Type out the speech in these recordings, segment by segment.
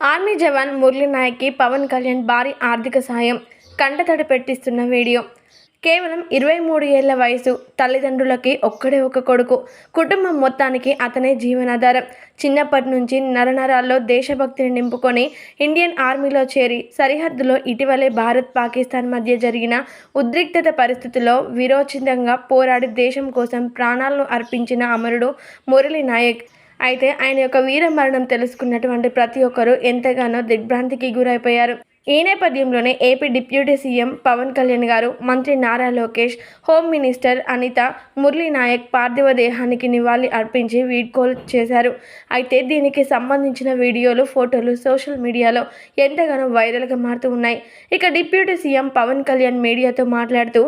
Army jawan Murali నాయక్కి పవన్ కళ్యాణ్ భారీ ఆర్థిక సాయం కంటతడి పెట్టిస్తున్న వీడియో. కేవలం ఇరవై మూడు ఏళ్ళ వయసు తల్లిదండ్రులకి ఒక్కడే ఒక కొడుకు. కుటుంబం మొత్తానికి అతనే జీవనాధారం. చిన్నప్పటి నుంచి నరనరాల్లో దేశభక్తిని నింపుకొని ఇండియన్ ఆర్మీలో చేరి సరిహద్దులో ఇటీవలే భారత్ పాకిస్తాన్ మధ్య జరిగిన ఉద్రిక్తత పరిస్థితుల్లో విరోచితంగా పోరాడి దేశం కోసం ప్రాణాలను అర్పించిన అమరుడు మురళీ నాయక్. అయితే ఆయన యొక్క వీర మరణం తెలుసుకున్నటువంటి ప్రతి ఒక్కరూ ఎంతగానో దిగ్భ్రాంతికి గురైపోయారు. ఈ నేపథ్యంలోనే AP deputy CM Pawan Kalyan గారు మంత్రి నారా లోకేష్ హోమ్ మినిస్టర్ అనిత మురళీ నాయక్ పార్థివ దేహానికి నివాళి అర్పించి వీడ్కోలు చేశారు. అయితే దీనికి సంబంధించిన వీడియోలు ఫోటోలు సోషల్ మీడియాలో ఎంతగానో వైరల్గా మారుతూ ఉన్నాయి. ఇక డిప్యూటీ సీఎం పవన్ కళ్యాణ్ మీడియాతో మాట్లాడుతూ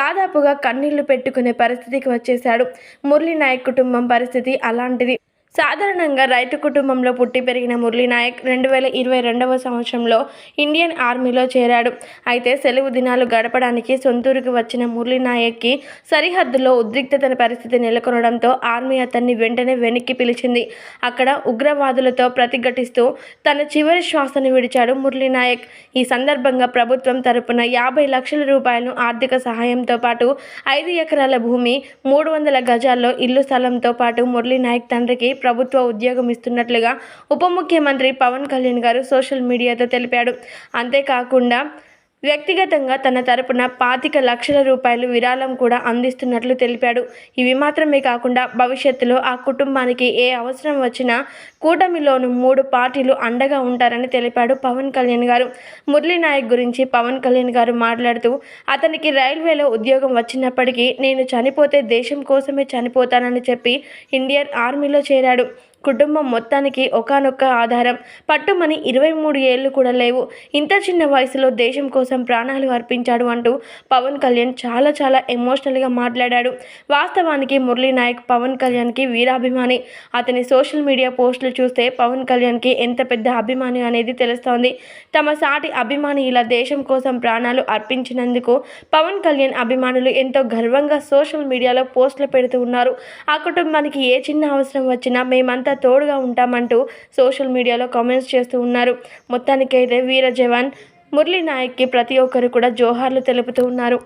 దాదాపుగా కన్నీళ్ళు పెట్టుకునే పరిస్థితికి వచ్చేశాడు. మురళీ నాయక్ కుటుంబం పరిస్థితి అలాంటిది. సాధారణంగా రైతు కుటుంబంలో పుట్టి పెరిగిన మురళీ నాయక్ రెండు వేల ఇరవై రెండవ సంవత్సరంలో ఇండియన్ ఆర్మీలో చేరాడు. అయితే సెలవు దినాలు గడపడానికి సొంతూరుకు వచ్చిన మురళీ నాయక్కి సరిహద్దులో ఉద్రిక్తతన పరిస్థితి నెలకొనడంతో ఆర్మీ అతన్ని వెంటనే వెనక్కి పిలిచింది. అక్కడ ఉగ్రవాదులతో ప్రతిఘటిస్తూ తన చివరి శ్వాసను విడిచాడు మురళీ నాయక్ ఈ సందర్భంగా ప్రభుత్వం తరపున యాభై లక్షల రూపాయలను ఆర్థిక సహాయంతో పాటు ఐదు ఎకరాల భూమి మూడు వందల గజాల్లో ఇల్లు స్థలంతో పాటు మురళీ నాయక్ తండ్రికి ప్రభుత్వ ఉద్యోగం ఇస్తున్నట్లుగా ఉప ముఖ్యమంత్రి పవన్ కళ్యాణ్ గారు సోషల్ మీడియాతో తెలిపాడు. అంతేకాకుండా వ్యక్తిగతంగా తన తరపున పాతిక లక్షల రూపాయలు విరాళం కూడా అందిస్తున్నట్లు తెలిపాడు. ఇవి మాత్రమే కాకుండా భవిష్యత్తులో ఆ కుటుంబానికి ఏ అవసరం వచ్చినా కూటమిలోను మూడు పార్టీలు అండగా ఉంటారని తెలిపాడు పవన్ కళ్యాణ్ గారు. మురళీనాయక్ గురించి పవన్ కళ్యాణ్ గారు మాట్లాడుతూ అతనికి రైల్వేలో ఉద్యోగం వచ్చినప్పటికీ నేను చనిపోతే దేశం కోసమే చనిపోతానని చెప్పి ఇండియన్ ఆర్మీలో చేరాడు. కుటుంబం మొత్తానికి ఒకానొక్క ఆధారం. పట్టుమని ఇరవై మూడు ఏళ్ళు కూడా లేవు. ఇంత చిన్న వయసులో దేశం కోసం ప్రాణాలు అర్పించాడు అంటూ పవన్ కళ్యాణ్ చాలా చాలా ఎమోషనల్గా మాట్లాడాడు. వాస్తవానికి మురళీ నాయక్ పవన్ కళ్యాణ్కి వీరాభిమాని. అతని సోషల్ మీడియా పోస్టులు చూస్తే పవన్ కళ్యాణ్కి ఎంత పెద్ద అభిమాని అనేది తెలుస్తోంది. తమ సాటి అభిమాని ఇలా దేశం కోసం ప్రాణాలు అర్పించినందుకు పవన్ కళ్యాణ్ అభిమానులు ఎంతో గర్వంగా సోషల్ మీడియాలో పోస్టులు పెడుతూ ఉన్నారు. ఆ కుటుంబానికి ఏ చిన్న అవసరం వచ్చినా మేమంతా మేమంతా తోడుగా ఉంటామంటూ సోషల్ మీడియాలో కామెంట్స్ చేస్తూ ఉన్నారు. మొత్తానికైతే వీర జవాన్ మురళీ నాయక్కి ప్రతి ఒక్కరు కూడా జోహార్లు తెలుపుతూ ఉన్నారు.